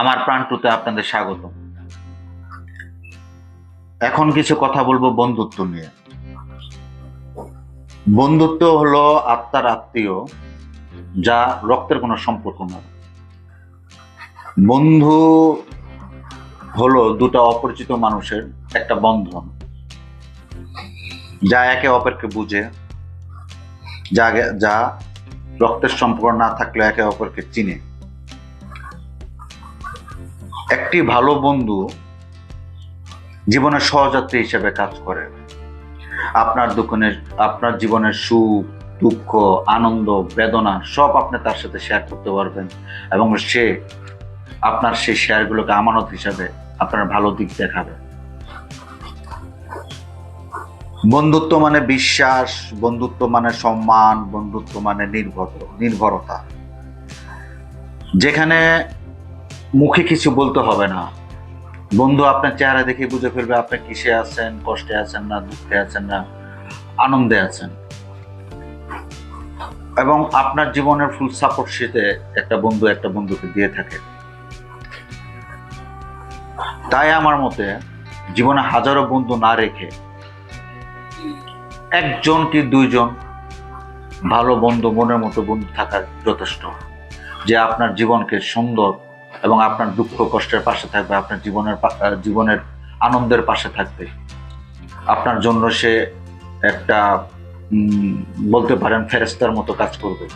আমার প্রাণটুতে আপনাদের স্বাগত। এখন কিছু কথা বলব বন্ধুত্ব নিয়ে। বন্ধুত্ব হলো আত্মার আত্মীয়, যা রক্তের কোনো সম্পর্ক না বন্ধু হলো দুটা অপরিচিত মানুষের একটা বন্ধন, যা একে অপরকে বুঝে, যা যা রক্তের সম্পর্ক না থাকলে একে অপরকে চিনে। একটি ভালো বন্ধু জীবনের সহযাত্রী হিসেবে কাজ করে। আপনার দোকানের আপনার জীবনের সুখ, দুঃখ, আনন্দ, বেদনা সব আপনি তার সাথে শেয়ার করতে পারবেন এবং সে আপনার সেই শেয়ারগুলোকে আমানত হিসাবে আপনার ভালো দিক দেখাবে। বন্ধুত্ব মানে বিশ্বাস, বন্ধুত্ব মানে সম্মান, বন্ধুত্ব মানে নির্ভর, নির্ভরতা। যেখানে মুখে কিছু বলতে হবে না। বন্ধু আপনার চেহারা দেখে বুঝে ফেলবে আপনি কিসে আছেন, কষ্টে আছেন না, দুঃখে আছেন না, আনন্দে আছেন। এবং আপনার জীবনের ফুল সাপোর্ট সেতে একটা বন্ধু একটা বন্ধুকে দিয়ে থাকে। তাই আমার মতে জীবনে হাজারো বন্ধু না রেখে একজন কি দুইজন? ভালো বন্ধু মনের মতো বন্ধু থাকার যথেষ্ট। যে আপনার জীবনকে সুন্দর এবং আপনার দুঃখ কষ্টের পাশে থাকবে, আপনার জীবনের জীবনের আনন্দের পাশে থাকবে। আপনার জন্য সে একটা বলতে পারেন ফেরেস্তার মতো কাজ করবে।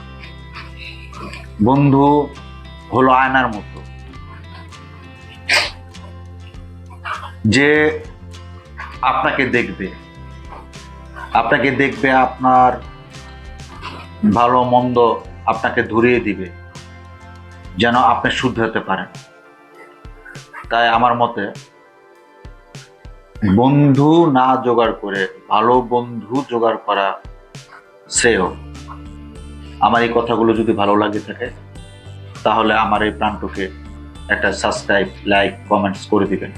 বন্ধু হলো আয়নার মতো। যে আপনাকে দেখবে। আপনাকে দেখবে আপনার ভালো মন্দ আপনাকে ধরিয়ে দিবে, যেন আপনি শুদ্ধ হতে পারেন। তাই আমার মতে, বন্ধু না জোগাড় করে ভালো বন্ধু জোগাড় করা শ্রেয়। আমার এই কথাগুলো যদি ভালো লাগে থাকে, তাহলে আমার এই প্রাণটুকে একটা সাবস্ক্রাইব লাইক কমেন্টস করে দিবেন।